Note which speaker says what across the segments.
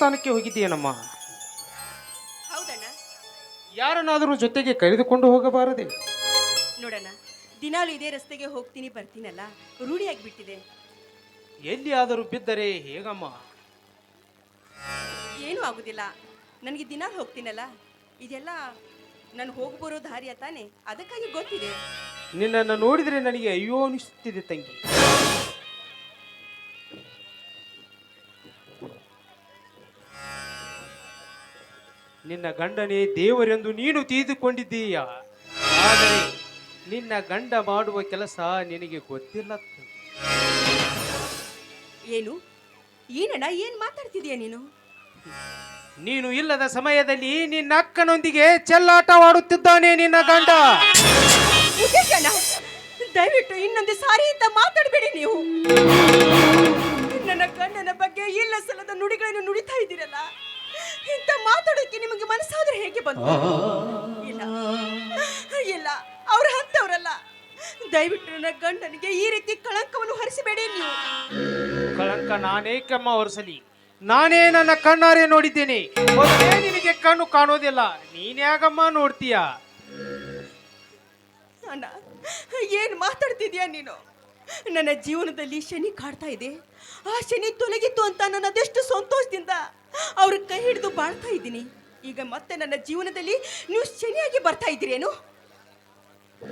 Speaker 1: ದೇವಸ್ಥಾನಕ್ಕೆ ಹೋಗಿದ್ದೀಯನಮ್ಮ?
Speaker 2: ಹೌದಣ್ಣ.
Speaker 1: ಯಾರನ್ನಾದರೂ ಜೊತೆಗೆ ಕರೆದುಕೊಂಡು ಹೋಗಬಾರದೆ?
Speaker 2: ನೋಡಣ್ಣ ದಿನಾಲು ಇದೇ ರಸ್ತೆಗೆ ಹೋಗ್ತೀನಿ ಬರ್ತೀನಲ್ಲ? ರೂಢಿಯಾಗಿ ಬಿಟ್ಟಿದೆ.
Speaker 1: ಆದರೂ ಬಿದ್ದರೆ ಹೇಗಮ್ಮ?
Speaker 2: ಏನೂ ಆಗುದಿಲ್ಲ. ನನಗೆ ದಿನಾಲು ಹೋಗ್ತೀನಲ್ಲ? ಇದೆಲ್ಲ ನಾನು ಹೋಗಿ ಬರೋ ದಾರಿಯ ತಾನೆ? ಅದಕ್ಕಾಗಿ ಗೊತ್ತಿದೆ.
Speaker 1: ನಿನ್ನನ್ನು ನೋಡಿದರೆ ನನಗೆ ಅಯ್ಯೋ ಅನಿಸುತ್ತಿದೆ ತಂಗಿ. ನಿನ್ನ ಗಂಡನೇ ದೇವರೆಂದು ನೀನು ತಿಳಿದುಕೊಂಡಿದ್ದೀಯ ಆದರೆ ನಿನ್ನ ಗಂಡ ಮಾಡುವ ಕೆಲಸ ನಿನಗೆ ಗೊತ್ತಿಲ್ಲ
Speaker 2: ಏನು? ಏನಣ್ಣ ಏನು ಮಾತಾಡ್ತಿದೀಯ ನೀನು?
Speaker 1: ನೀನು ಇಲ್ಲದ ಸಮಯದಲ್ಲಿ ನಿನ್ನ ಅಕ್ಕನೊಂದಿಗೆ ಚೆಲ್ಲಾಟವಾಡುತ್ತಿದ್ದಾನೆ ನಿನ್ನ ಗಂಡ.
Speaker 2: ದಯವಿಟ್ಟು ಇನ್ನೊಂದು ಸಾರಿ ಅಂತ ಮಾತಾಡಬೇಡಿ ನೀವು. ನನ್ನ ಗಂಡನ ಬಗ್ಗೆ ಇಲ್ಲ ಸಲದ ನುಡಿಗಳನ್ನು ನುಡಿತಾ ಇದ್ದೀರಲ್ಲ. ಮಾತಾಡೋಕೆ ನಿಮಗೆ ಮನಸ್ಸಾದ್ರೆ ಹೇಗೆ ಬಂತು? ಇಲ್ಲ. ಇಲ್ಲ ಅವ್ರ ಹಂತವ್ರಲ್ಲ ದಯವಿಟ್ಟು ನನ್ನ ಗಂಡನಿಗೆ ಈ ರೀತಿ ಕಳಂಕವನ್ನು ಹರಿಸಬೇಡಿ ನೀವು.
Speaker 1: ಕಳಂಕ ನಾನೇಕಮ್ಮ ಕಮ್ಮ ಒರೆಸಲಿ ನಾನೇ ನನ್ನ ಕಣ್ಣಾರೆ ನೋಡಿದ್ದೇನೆ. ಮೊದಲೇ ನಿನಗೆ ಕಣ್ಣು ಕಾಣೋದಿಲ್ಲ. ನೀನ್ಯಾಗಮ್ಮ ನೋಡ್ತೀಯ?
Speaker 2: ಅಣ್ಣ ಏನು ಮಾತಾಡ್ತಿದ್ಯಾ ನೀನು? ನನ್ನ ಜೀವನದಲ್ಲಿ ಶನಿ ಕಾಡ್ತಾ ಇದೆ. ಆ ಶನಿ ತೊಲಗಿತ್ತು ಅಂತ ನನ್ನದೆಷ್ಟು ಅದೆಷ್ಟು ಸಂತೋಷದಿಂದ ಅವ್ರ ಕೈ ಹಿಡಿದು ಬಾಳ್ತಾ ಇದ್ದೀನಿ. ಈಗ ಮತ್ತೆ ನನ್ನ ಜೀವನದಲ್ಲಿ ನೀವು ಶನಿಯಾಗಿ ಬರ್ತಾ ಇದ್ದೀರೇನು?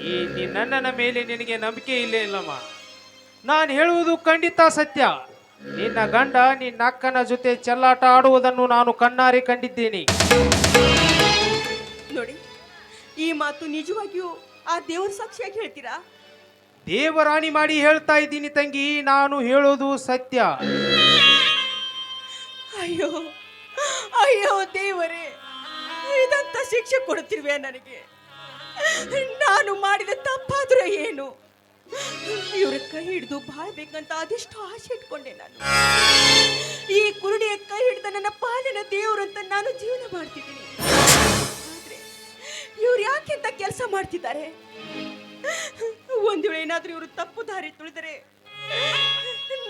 Speaker 1: ಈ ನಿ- ನನ್ನನ ಮೇಲೆ ನಿನಗೆ ನಂಬಿಕೆ ಇಲ್ಲೇ ಇಲ್ಲಮ್ಮ. ನಾನು ಹೇಳುವುದು ಖಂಡಿತ ಸತ್ಯ. ನಿನ್ನ ಗಂಡ ನಿನ್ನ ಅಕ್ಕನ ಜೊತೆ ಚೆಲ್ಲಾಟ ಆಡುವುದನ್ನು ನಾನು ಕಣ್ಣಾರೆ ಕಂಡಿದ್ದೇನೆ.
Speaker 2: ನೋಡಿ ಈ ಮಾತು ನಿಜವಾಗಿಯೂ ಆ ದೇವರ ಸಾಕ್ಷಿಯಾಗಿ ಹೇಳ್ತೀರಾ?
Speaker 1: ದೇವರಾಣಿ ಮಾಡಿ ಹೇಳ್ತಾ ಇದ್ದೀನಿ ತಂಗಿ ನಾನು ಹೇಳೋದು ಸತ್ಯ.
Speaker 2: ಅಯ್ಯೋ ಅಯ್ಯೋ ದೇವರೇ, ಇದಂತ ಶಿಕ್ಷೆ ಕೊಡ್ತಿರ್ವೆ ನನಗೆ. ನಾನು ಮಾಡಿದ ತಪ್ಪಾದ್ರೆ ಏನು? ಇವ್ರ ಕೈ ಹಿಡಿದು ಬಾಳ್ಬೇಕಂತ ಅದೆಷ್ಟು ಆಸೆ ಇಟ್ಕೊಂಡೆ ನಾನು. ಈ ಕುರುಡಿಯ ಕೈ ಹಿಡಿದ ನನ್ನ ಪಾಲಿನ ದೇವರು ಅಂತ ನಾನು ಜೀವನ ಮಾಡ್ತಿದ್ದೀನಿ. ಇವ್ರು ಯಾಕೆ ಅಂತ ಕೆಲಸ ಮಾಡ್ತಿದ್ದಾರೆ? ಒಂದು ವೇಳೆ ಏನಾದ್ರೂ ಇವರು ತಪ್ಪು ದಾರಿ ತುಳಿದರೆ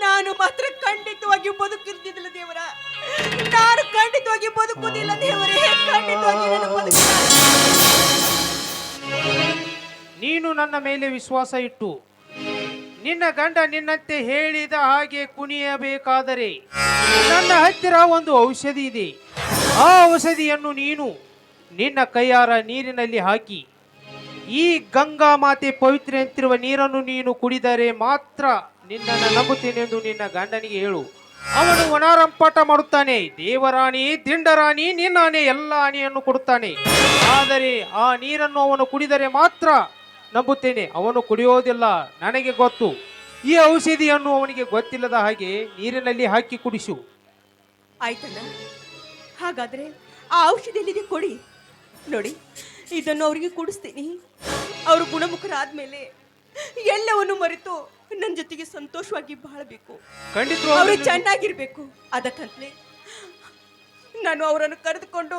Speaker 2: ನಾನು ಮಾತ್ರ ಖಂಡಿತವಾಗಿ ಬದುಕಿರ್ತಿದ್ದಿಲ್ಲ ದೇವರ. ನಾನು ಖಂಡಿತವಾಗಿ ಬದುಕುದಿಲ್ಲ ದೇವರೇ ಖಂಡಿತವಾಗಿ ನಾನು
Speaker 1: ನನ್ನ ಮೇಲೆ ವಿಶ್ವಾಸ ಇಟ್ಟು ನಿನ್ನ ಗಂಡ ನಿನ್ನಂತೆ ಹೇಳಿದ ಹಾಗೆ ಕುಣಿಯಬೇಕಾದರೆ ನನ್ನ ಹತ್ತಿರ ಒಂದು ಔಷಧಿ ಇದೆ. ಆ ಔಷಧಿಯನ್ನು ನೀನು ನಿನ್ನ ಕೈಯಾರ ನೀರಿನಲ್ಲಿ ಹಾಕಿ ಈ ಗಂಗಾ ಮಾತೆ ಪವಿತ್ರ ಅಂತಿರುವ ನೀರನ್ನು ನೀನು ಕುಡಿದರೆ ಮಾತ್ರ ನಿನ್ನನ್ನು ನಂಬುತ್ತೇನೆಂದು ನಿನ್ನ ಗಂಡನಿಗೆ ಹೇಳು. ಅವನು ವನಾರಂಪಾಟ ಮಾಡುತ್ತಾನೆ. ದೇವರಾಣಿ, ದಿಂಡರಾಣಿ, ನಿನ್ನಾನೆ ಎಲ್ಲ ಆನೆಯನ್ನು ಕೊಡುತ್ತಾನೆ. ಆದರೆ ಆ ನೀರನ್ನು ಅವನು ಕುಡಿದರೆ ಮಾತ್ರ ನಂಬುತ್ತೇನೆ. ಅವನು ಕುಡಿಯೋದಿಲ್ಲ, ನನಗೆ ಗೊತ್ತು. ಈ ಔಷಧಿಯನ್ನು ಅವನಿಗೆ ಗೊತ್ತಿಲ್ಲದ ಹಾಗೆ ನೀರಿನಲ್ಲಿ ಹಾಕಿ ಕುಡಿಸು.
Speaker 2: ಆಯ್ತಲ್ಲ ಹಾಗಾದ್ರೆ ಆ ಔಷಧಿಯಲ್ಲಿ ಕೊಡಿ. ನೋಡಿ, ಇದನ್ನು ಅವರಿಗೆ ಕುಡಿಸ್ತೀನಿ. ಅವರು ಗುಣಮುಖರಾದ್ಮೇಲೆ ಎಲ್ಲವನ್ನು ಮರೆತು ನನ್ನ ಜೊತೆಗೆ ಸಂತೋಷವಾಗಿ ಬಾಳಬೇಕು. ಅವರು
Speaker 1: ಖಂಡಿತವಾಗ್ಲೂ
Speaker 2: ಚೆನ್ನಾಗಿರ್ಬೇಕು. ಅದಕ್ಕಂತಲೇ ನಾನು ಅವರನ್ನು ಕರೆದುಕೊಂಡು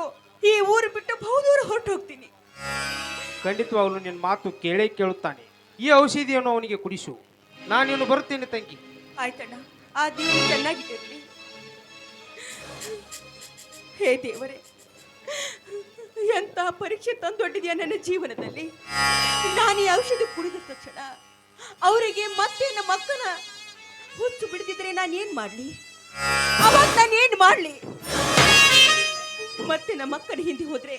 Speaker 2: ಈ ಊರು ಬಿಟ್ಟು ಬಹುದೂರ ಹೊರಟು ಹೋಗ್ತೀನಿ
Speaker 1: ಖಂಡಿತವಾಗ್ಲೂ ನಿನ್ನ ಮಾತು ಕೇಳೇ ಕೇಳುತ್ತಾನೆ. ಈ ಔಷಧಿಯನ್ನು ಅವನಿಗೆ ಕುಡಿಸು. ನಾನಿನ್ನು ಬರುತ್ತೇನೆ ತಂಗಿ.
Speaker 2: ಆಯ್ತಣ್ಣ ಆ ದೇವರು ಚೆನ್ನಾಗಿಟ್ಟಿರಲಿ ಹೇ ದೇವರೇ ಎಂತ ಪರೀಕ್ಷೆ ತಂದೊಡ್ಡಿದೆಯಾ ನನ್ನ ಜೀವನದಲ್ಲಿ? ನಾನು ಈ ಔಷಧಿ ಕುಡಿದ ತಕ್ಷಣ ಅವರಿಗೆ ಮತ್ತೆ ನಮ್ಮ ಅಕ್ಕನ ಹುಚ್ಚು ಬಿಡದಿದ್ರೆ ನಾನು ಏನ್ ಮಾಡ್ಲಿ? ಅವಾಗ ನಾನು ಏನ್ ಮಾಡ್ಲಿ? ಮತ್ತೆ ನಮ್ಮ ಅಕ್ಕನ ಹಿಂದೆ ಹೋದ್ರೆ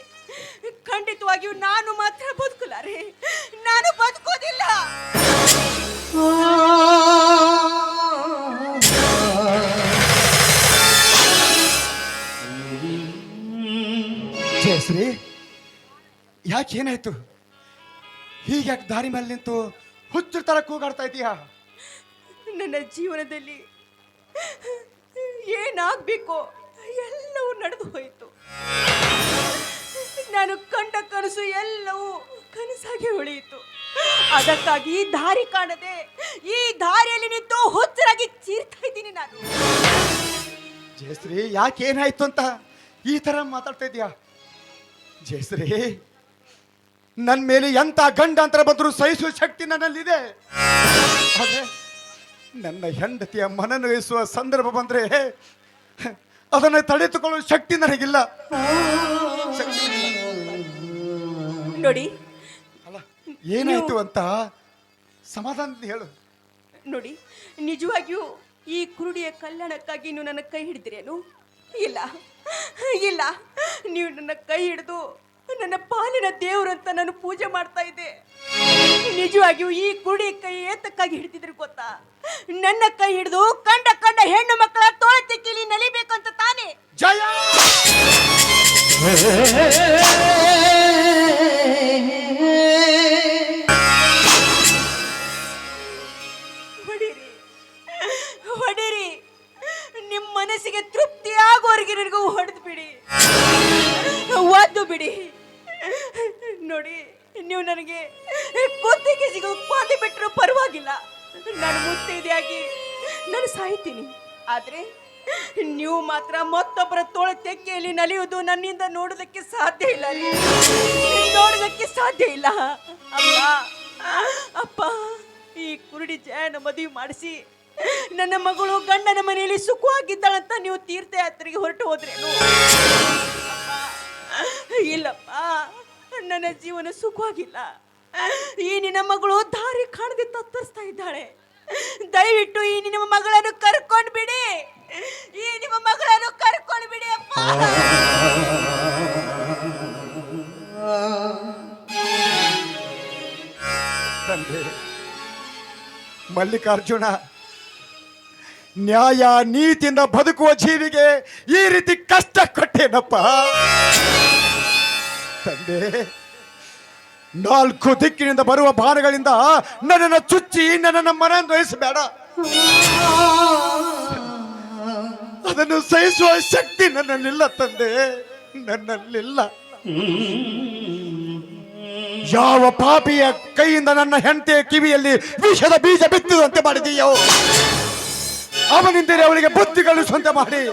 Speaker 2: ಖಂಡಿತವಾಗಿಯೂ ನಾನು ಮಾತ್ರ ಬದುಕಲಾರೆ. ನಾನು ಬದುಕೋದಿಲ್ಲ.
Speaker 3: ಜಯಶ್ರೀ, ಯಾಕೆ ಏನಾಯ್ತು? ಹೀಗ್ಯಾಕೆ ದಾರಿ ಮೇಲೆ ನಿಂತು ಹುಚ್ಚರ ತರ ಕೂಗಾಡ್ತಾ ಇದೀಯಾ?
Speaker 2: ನನ್ನ ಜೀವನದಲ್ಲಿ ಏನಾಗಬೇಕು ಎಲ್ಲವೂ ನಡೆದು ಹೋಯಿತು. ನಾನು ಕಂಡ ಕನಸು ಎಲ್ಲವೂ ಕನಸಾಗಿ ಉಳಿಯಿತು. ಅದಕ್ಕಾಗಿ ಈ ದಾರಿ ಕಾಣದೆ ಈ ದಾರಿಯಲ್ಲಿ ನಿಂತು ಹುಚ್ಚರಾಗಿ ಚೀರ್ತಾ ಇದ್ದೀನಿ ನಾನು.
Speaker 3: ಜಯಶ್ರೀ ಯಾಕೆ ಏನಾಯ್ತು ಅಂತ ಈ ತರ ಮಾತಾಡ್ತಾ ಇದೀಯಾ? ಜಯಶ್ರೀ ನನ್ನ ಮೇಲೆ ಎಂತ ಗಂಡಾಂತರ ಬಂದರೂ ಸಹಿಸುವ ಶಕ್ತಿ ನನ್ನಲ್ಲಿದೆ. ಅದೇ ನನ್ನ ಹೆಂಡತಿಯ ಮನನೊಯಿಸುವ ಸಂದರ್ಭ ಬಂದ್ರೆ ಅದನ್ನು ತಡೆದುಕೊಳ್ಳುವ ಶಕ್ತಿ ನನಗಿಲ್ಲ.
Speaker 2: ನೋಡಿ.
Speaker 3: ಅಲ್ಲ ಏನಾಯ್ತು ಅಂತ ಸಮಾಧಾನ ಹೇಳು.
Speaker 2: ನೋಡಿ ನಿಜವಾಗಿಯೂ ಈ ಕುರುಡಿಯ ಕಲ್ಯಾಣಕ್ಕಾಗಿ ನೀವು ನನ್ನ ಕೈ ಹಿಡಿದ್ರೇನು? ಇಲ್ಲ ಇಲ್ಲ. ನೀವು ನನ್ನ ಕೈ ಹಿಡಿದು ನನ್ನ ಪಾಲಿನ ದೇವರಂತ ನಾನು ಪೂಜೆ ಮಾಡ್ತಾ ಇದ್ದೆ ನಿಜವಾಗಿಯೂ ಈ ಕುಡಿ ಕೈ ಏತಕ್ಕಾಗಿ ಹಿಡಿದಿದ್ರು ಗೊತ್ತಾ ನನ್ನ ಕೈ ಹಿಡಿದು ಕಂಡ ಕಂಡ ಹೆಣ್ಣು ಮಕ್ಕಳ ತೋಳ ತೆಕ್ಕಿಲಿ ನಲಿಬೇಕು ಅಂತ ತಾನೇ
Speaker 3: ಜಯ
Speaker 2: ಸಾಯ್ತೀನಿ ಆದ್ರೆ ನೀವು ಮಾತ್ರ ಮತ್ತೊಬ್ಬರ ತೋಳ ತೆಕ್ಕೆಯಲ್ಲಿ ನಲಿಯುವುದು ನನ್ನಿಂದ ನೋಡೋದಕ್ಕೆ ಸಾಧ್ಯ ಇಲ್ಲ ನೋಡೋದಕ್ಕೆ ಸಾಧ್ಯ ಇಲ್ಲ. ಅಪ್ಪ ಅಪ್ಪ, ಈ ಕುರುಡಿ ಜಯನ ಮದುವೆ ಮಾಡಿಸಿ ನನ್ನ ಮಗಳು ಗಂಡನ ಮನೆಯಲ್ಲಿ ಸುಖವಾಗಿದ್ದಾಳಂತ ನೀವು ತೀರ್ಥಯಾತ್ರೆಗೆ ಹೊರಟು ಹೋದ್ರೆ ಇಲ್ಲಪ್ಪ, ನನ್ನ ಜೀವನ ಸುಖವಾಗಿಲ್ಲ. ಈ ನಿನ್ನ ಮಗಳು ದಾರಿ ಕಾಣದೆ ತತ್ತರಿಸ್ತಾ ಇದ್ದಾಳೆ. ದಯವಿಟ್ಟು ಈ ನಿಮ್ಮ ಮಗಳನ್ನು ಕರ್ಕೊಂಡು ಬಿಡಿ. ಈ ನಿಮ್ಮ ಮಗಳನ್ನು ಕರ್ಕೊಂಡು ಬಿಡಿ ಅಪ್ಪ.
Speaker 3: ತಂದೆ, ಮಲ್ಲಿಕಾರ್ಜುನ, ನ್ಯಾಯ ನೀತಿಯಿಂದ ಬದುಕುವ ಜೀವಿಗೆ ಈ ರೀತಿ ಕಷ್ಟ ಕೊಟ್ಟೇನಪ್ಪ. ತಂದೆ ನಾಲ್ಕು ದಿಕ್ಕಿನಿಂದ ಬರುವ ಬಾಣಗಳಿಂದ ನನ್ನನ್ನು ಚುಚ್ಚಿ ನನ್ನನ್ನು ಮನನೊಯಿಸಬೇಡ ಅದನ್ನು ಸಹಿಸುವ ಶಕ್ತಿ ನನ್ನಲ್ಲಿಲ್ಲ ತಂದೆ, ನನ್ನಲ್ಲಿಲ್ಲ. ಯಾವ ಪಾಪಿಯ ಕೈಯಿಂದ ನನ್ನ ಹೆಂಡತಿಯ ಕಿವಿಯಲ್ಲಿ ವಿಷದ ಬೀಜ ಬಿತ್ತುವಂತೆ ಮಾಡಿದೀಯೋ? ಅವನಿಂದಲೇ ಅವಳಿಗೆ ಬುದ್ಧಿ ಕಳಿಸುವಂತೆ ಮಾಡಿ.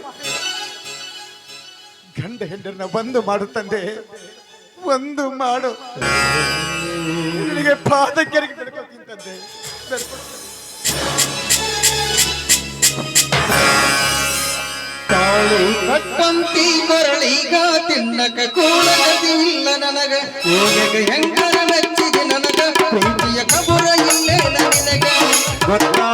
Speaker 3: ಗಂಡ ಹೆಂಡರನ್ನ ಬಂದು ಮಾಡುತ್ತಂದೆ ತಂದೆ. ಒಂದು ಮಾಡು. ನಿನಗೆ ತಂದೆ ಬೆಳ್ಕೊತೀನಿ.
Speaker 4: ತಾಳು ಕಟ್ಟಂತಿ ಕೊರಳೀಗ ತಿನ್ನಕ ಕೂಡಗದಿಲ್ಲ ನನಗ. ಕೂಡಗ ಹೆಂಗರ ಮೆಚ್ಚಿಗೆ ನನಗ. ಪ್ರೀತಿಯ ಕಬುರ ಇಲ್ಲೇ ನನಗ. ಗೊತ್ತಾಧಾರ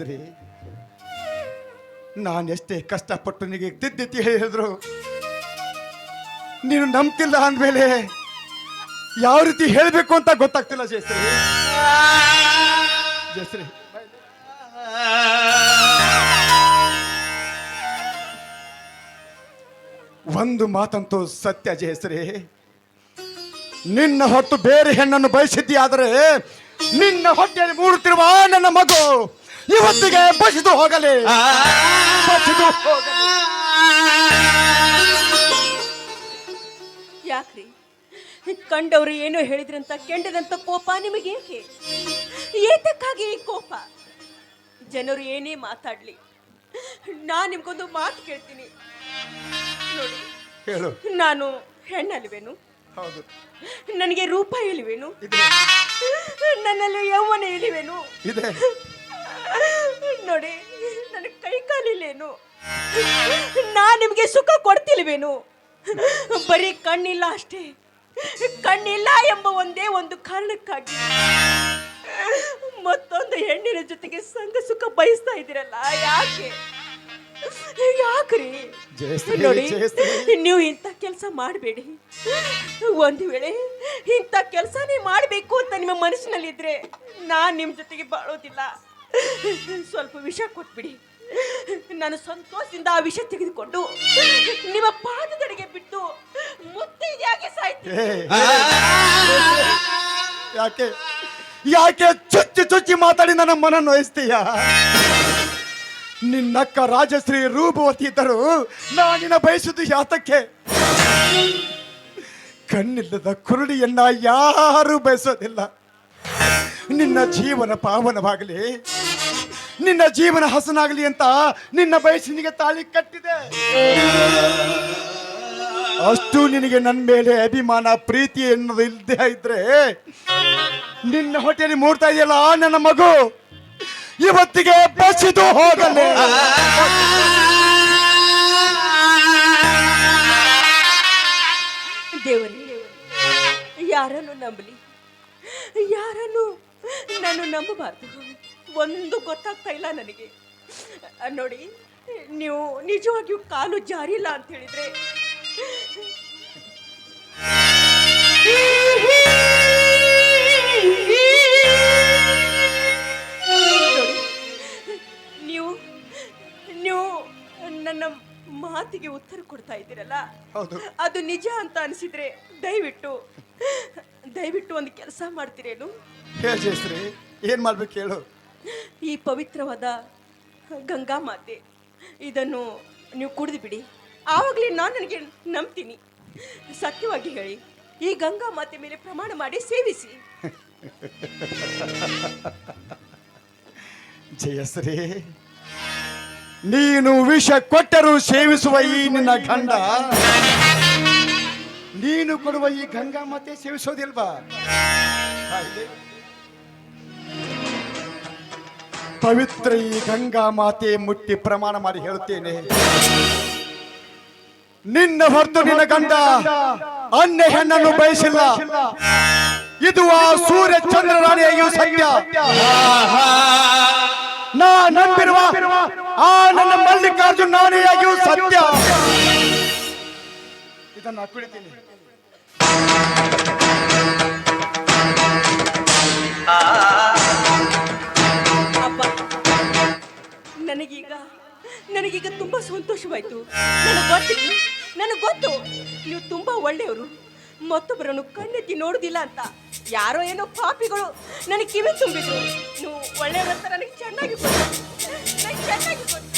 Speaker 3: ಜಯಶ್ರೀ ನಾನೆಷ್ಟೇ ಕಷ್ಟಪಟ್ಟು ನಿನಗೆ ತಿದ್ದಿತಿ ಹೇಳಿದ್ರು. ನೀನು ನಂಬ್ತಿಲ್ಲ ಅಂದ್ಮೇಲೆ ಯಾವ ರೀತಿ ಹೇಳಬೇಕು ಅಂತ ಗೊತ್ತಾಗ್ತಿಲ್ಲ ಜಯಶ್ರೀ. ಜಯಶ್ರೀ. ಒಂದು ಮಾತಂತೂ ಸತ್ಯ ಜಯಶ್ರೀ. ನಿನ್ನ ಹೊತ್ತು ಬೇರೆ ಹೆಣ್ಣನ್ನು ಬಯಸಿದ್ದೀಯಾದರೆ ನಿನ್ನ ಹೊಟ್ಟೆಯಲ್ಲಿ ಮೂಡುತ್ತಿರುವ ನನ್ನ ಮಗು ಇವತ್ತಿಗೆ ಬಸಿದು ಹೋಗಲಿ ಬಸಿದು
Speaker 2: ಯಾಕ್ರಿ ಕಂಡವರು ಏನೋ ಹೇಳಿದ್ರಂತ ಕೆಂಡದಂತ ಕೋಪ ನಿಮಗೆ ಏಕೆ ಏತಕ್ಕಾಗಿ ಈ ಕೋಪ ಜನರು ಏನೇ ಮಾತಾಡ್ಲಿ ನಾನು ನಿಮ್ಗೊಂದು ಮಾತು ಕೇಳ್ತೀನಿ ನೋಡಿ
Speaker 3: ಹೇಳು
Speaker 2: ನಾನು ಹೆಣ್ಣಲ್ವೇನು
Speaker 3: ಹೌದು
Speaker 2: ನನಗೆ ರೂಪ ಇಲ್ವೇನು ನನ್ನಲ್ಲಿ ಯೌವನ ಇಲ್ವೇನು
Speaker 3: ಇದೆ
Speaker 2: ನೋಡಿ ನನ್ನ ಕೈ ಕಾಲಿಲ್ಲೇನು? ನಾ ನಿಮಗೆ ಸುಖ ಕೊಡ್ತಿಲ್ವೇನು? ಬರೀ ಕಣ್ಣಿಲ್ಲ ಅಷ್ಟೇ. ಕಣ್ಣಿಲ್ಲ ಎಂಬ ಒಂದೇ ಒಂದು ಕಾರಣಕ್ಕಾಗಿ ಮತ್ತೊಂದು ಹೆಣ್ಣಿನ ಜೊತೆಗೆ ಸಂಘ ಸುಖ ಬಯಸ್ತಾ ಇದ್ದೀರಲ್ಲ ಯಾಕೆ? ಯಾಕ್ರಿ? ನೋಡಿ ನೀವು ಇಂಥ ಕೆಲಸ ಮಾಡಬೇಡಿ. ಒಂದು ವೇಳೆ ಇಂಥ ಕೆಲಸನೇ ಮಾಡಬೇಕು ಅಂತ ನಿಮ್ಮ ಮನಸ್ಸಿನಲ್ಲಿದ್ರೆ ನಾನು ನಿಮ್ಮ ಜೊತೆಗೆ ಬಾಳೋದಿಲ್ಲ. ಸ್ವಲ್ಪ ವಿಷ ಕೊಟ್ಬಿಡಿ. ನಾನು ಸಂತೋಷದಿಂದ ಆ ವಿಷ ತೆಗೆದುಕೊಂಡು ನಿಮ್ಮ ಪಾದದಡೆಗೆ ಬಿಟ್ಟು ಮುತ್ತೈದೆಯಾಗಿ ಸಾಯ್ತೀನಿ.
Speaker 3: ಏ, ಯಾಕೆ? ಯಾಕೆ ಚುಚ್ಚಿ ಚುಚ್ಚಿ ಮಾತಾಡಿ ನನ್ನ ಮನ ನೋಯಿಸ್ತೀಯ ನಿನ್ನಕ್ಕ ರಾಜಶ್ರೀ ರೂಪವತಿ ಇದ್ದರು. ನಾನಿನ ಬಯಸುದು ಯಾತಕ್ಕೆ? ಕಣ್ಣಿಲ್ಲದ ಕುರುಡಿಯನ್ನ ಯಾರು ಬಯಸೋದಿಲ್ಲ. ನಿನ್ನ ಜೀವನ ಪಾವನವಾಗಲಿ, ನಿನ್ನ ಜೀವನ ಹಸನಾಗಲಿ ಅಂತ ನಿನ್ನ ಬಯಸಿನಿಗೆ ತಾಳಿ ಕಟ್ಟಿದೆ. ಅಷ್ಟು ನಿನಗೆ ನನ್ನ ಮೇಲೆ ಅಭಿಮಾನ, ಪ್ರೀತಿ ಎನ್ನುವುದು ಇಲ್ಲದೆ ಇದ್ರೆ ನಿನ್ನ ಹೊಟ್ಟೆಯಲ್ಲಿ ಮೂಡ್ತಾ ಇದೆಯಲ್ಲ ನನ್ನ ಮಗು? ಇವತ್ತಿಗೆ ಬಸಿದು ಹೋಗಲೇ.
Speaker 2: ದೇವರೇ, ಯಾರನ್ನು ನಂಬಲಿ? ಯಾರನ್ನು ನಾನು ನಂಬಬಾರ್ದು. ಒಂದು ಗೊತ್ತಾಗ್ತಾ ಇಲ್ಲ ನನಗೆ. ನೋಡಿ ನೀವು ನಿಜವಾಗಿಯೂ ಕಾಲು ಜಾರಿಲ್ಲ ಅಂತ ಹೇಳಿದ್ರೆ? ನೀವು ನೀವು ನನ್ನ ಮಾತಿಗೆ ಉತ್ತರ ಕೊಡ್ತಾ ಇದ್ದೀರಲ್ಲ? ಅದು ನಿಜ ಅಂತ ಅನಿಸಿದ್ರೆ ದಯವಿಟ್ಟು ದಯವಿಟ್ಟು ಒಂದು ಕೆಲಸ ಮಾಡ್ತೀರೇನು?
Speaker 3: ಹೇಳಿ ಜಯಶ್ರೀ ಏನು ಮಾಡ್ಬೇಕು ಹೇಳು.
Speaker 2: ಈ ಪವಿತ್ರವಾದ ಗಂಗಾ ಮಾತೆ ಇದನ್ನು ನೀವು ಕುಡಿದು ಬಿಡಿ. ಆವಾಗಲೇ ನಾನು ನನಗೆ ನಂಬ್ತೀನಿ. ಸತ್ಯವಾಗಿ ಹೇಳಿ ಈ ಗಂಗಾ ಮಾತೆ ಮೇಲೆ ಪ್ರಮಾಣ ಮಾಡಿ ಸೇವಿಸಿ.
Speaker 3: ಜಯಶ್ರೀ ನೀನು ವಿಷ ಕೊಟ್ಟರೂ ಸೇವಿಸುವ ಈ ನಿನ್ನ ಗಂಡ. ನೀನು ಕೊಡುವ ಈ ಗಂಗಾ ಮಾತೆ ಸೇವಿಸೋದಿಲ್ವಾ? ಪವಿತ್ರ ಈ ಗಂಗಾ ಮಾತೆ ಮುಟ್ಟಿ ಪ್ರಮಾಣ ಮಾಡಿ ಹೇಳುತ್ತೇನೆ. ನಿನ್ನ ಹೊರತು ನಿನ್ನ ಗಂಡ ಅನ್ಯ ಹೆಣ್ಣನ್ನು ಬಯಸಿಲ್ಲ. ಇದು ಆ ಸೂರ್ಯ ಚಂದ್ರರಾಣಿಯಾಗಿಯೂ ಸತ್ಯ. ನಾ ನಂಬಿರುವ ಆ ನನ್ನ ಮಲ್ಲಿಕಾರ್ಜುನ ನಾಣಿಯಾಗಿಯೂ ಸತ್ಯ. ಇದನ್ನ
Speaker 2: ನನಗೀಗ ನನಗೀಗ ತುಂಬಾ ಸಂತೋಷವಾಯ್ತು. ನನಗೆ ಗೊತ್ತಿಲ್ಲ ನನಗೆ ಗೊತ್ತು. ನೀವು ತುಂಬಾ ಒಳ್ಳೆಯವರು. ಮತ್ತೊಬ್ಬರನ್ನು ಕಣ್ಣೆತ್ತಿ ನೋಡುದಿಲ್ಲ ಅಂತ. ಯಾರೋ ಏನೋ ಪಾಪಿಗಳು ನನಗೆ ಕಿವಿ ತುಂಬಿದ್ರು. ನೀವು ಅಂತ ನನಗೆ ಚೆನ್ನಾಗಿ ಗೊತ್ತು ನನಗೆ ಚೆನ್ನಾಗಿ ಗೊತ್ತು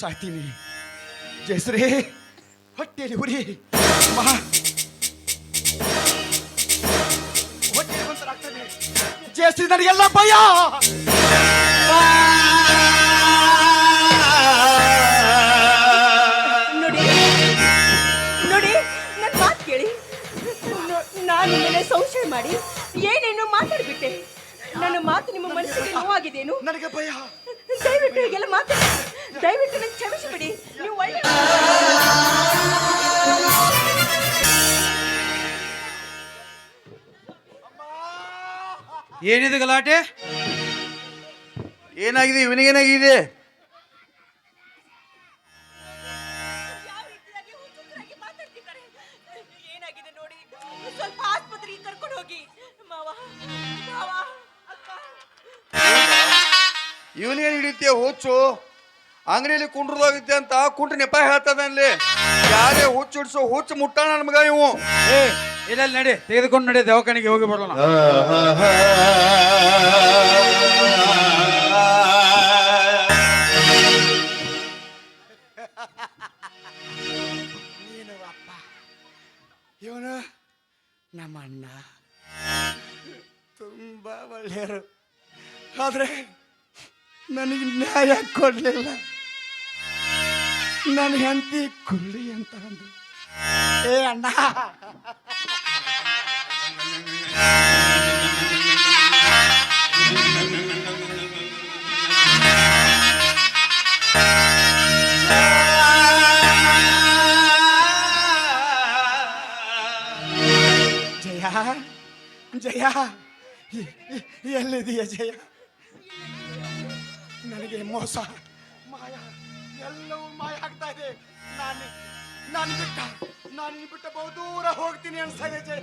Speaker 3: ಸಾಯ್ತೀನಿ. ಜಯಸ್ರಿ ಹೊಟ್ಟೆಯಲ್ಲಿ ಉರಿ. ಮಹಾ. ಜಯಶ್ರೀ ನನಗೆಲ್ಲ ಭಯ.
Speaker 2: ನೋಡಿ ನೋಡಿ ನನ್ನ ಮಾತು ಕೇಳಿ. ನೋ- ನಾನು ಮೇಲೆ ಸಂಶಯ ಮಾಡಿ ಏನೇನು ಮಾತಾಡ್ಬಿಟ್ಟೆ. ನನ್ನ ಮಾತು ನಿಮ್ಮ ಮನಸ್ಸಿಗೆ ನೋವಾಗಿದೇನು
Speaker 3: ನನಗೆ ಭಯ.
Speaker 2: ದಯವಿಟ್ಟು ಹೀಗೆಲ್ಲ ಮಾತಾಡಿ. ದಯವಿಟ್ಟು ನಂಗೆ ಕ್ಷಮಿಸಿಬಿಡಿ. ನೀವು ಒಳ್ಳೆ
Speaker 1: ಏನಿದೆ ಗಲಾಟೆ?
Speaker 5: ಏನಾಗಿದೆ? ಇವನಿಗೇನಾಗಿದೆ?
Speaker 2: ಯಾವ ರೀತಿಯಾಗಿ ಹುಚ್ಚುಚ್ಚಾಗಿ ಮಾತಾಡ್ತಿದ್ದಾರೆ? ಏನಾಗಿದೆ ನೋಡಿ? ಸ್ವಲ್ಪ ಆಸ್ಪತ್ರೆಗೆ ಕರ್ಕೊಂಡು ಹೋಗಿ. ಮಾವ ಮಾವ ಅಕ್ಕ
Speaker 5: ಇವನಿಗೇನು ಹಿಡಿತೀಯ ಹುಚ್ಚು. ಅಂಗಡಿಯಲ್ಲಿ ಕುಂಡ್ರದೋಗಿದ್ದೆ ಅಂತ ಕುಂಟ್ರ ನೆಪ ಹೇಳ್ತದಲ್ಲಿ ಯಾರೇ ಹುಚ್ಚು ಹುಡ್ಸೋ ಹುಚ್ಚು ಮುಟ್ಟಣ ನಮ್ಗ ಇವು.
Speaker 1: ಏ ಇಲ್ಲ ನಡಿ ತೆಗೆದುಕೊಂಡು ನಡಿ ದವಾಖಾನೆಗೆ ಹೋಗಿ ಬರೋಣ.
Speaker 3: ನೀನು ಅಪ್ಪ ಇವನು ನಮ್ಮ ಅಣ್ಣ ತುಂಬ ಒಳ್ಳೆಯರು ಆದರೆ ನನಗೆ ನ್ಯಾಯ ಕೊಡಲಿಲ್ಲ. ನನ್ನ ಹೆಂಡತಿ ಕುಳ್ಳಿ ಅಂತ ಅಂದು ಏ ಅಣ್ಣ. ಜಯ ಜಯ. ಎಲ್ಲಿದೆಯ ಜಯ? ನನಗೆ ಮೋಸ ಮಾಯ. ಎಲ್ಲವೂ ಮಾಯ ಆಗ್ತಾ ಇದೆ. ನಾನು ನಾನು ಬಿಟ್ಟ ನಾನು ನಿನ್ನ ಬಿಟ್ಟ ಬಹುದೂರ ಹೋಗ್ತೀನಿ ಅನ್ಸ್ತಾ ಇದೆ ಜಯ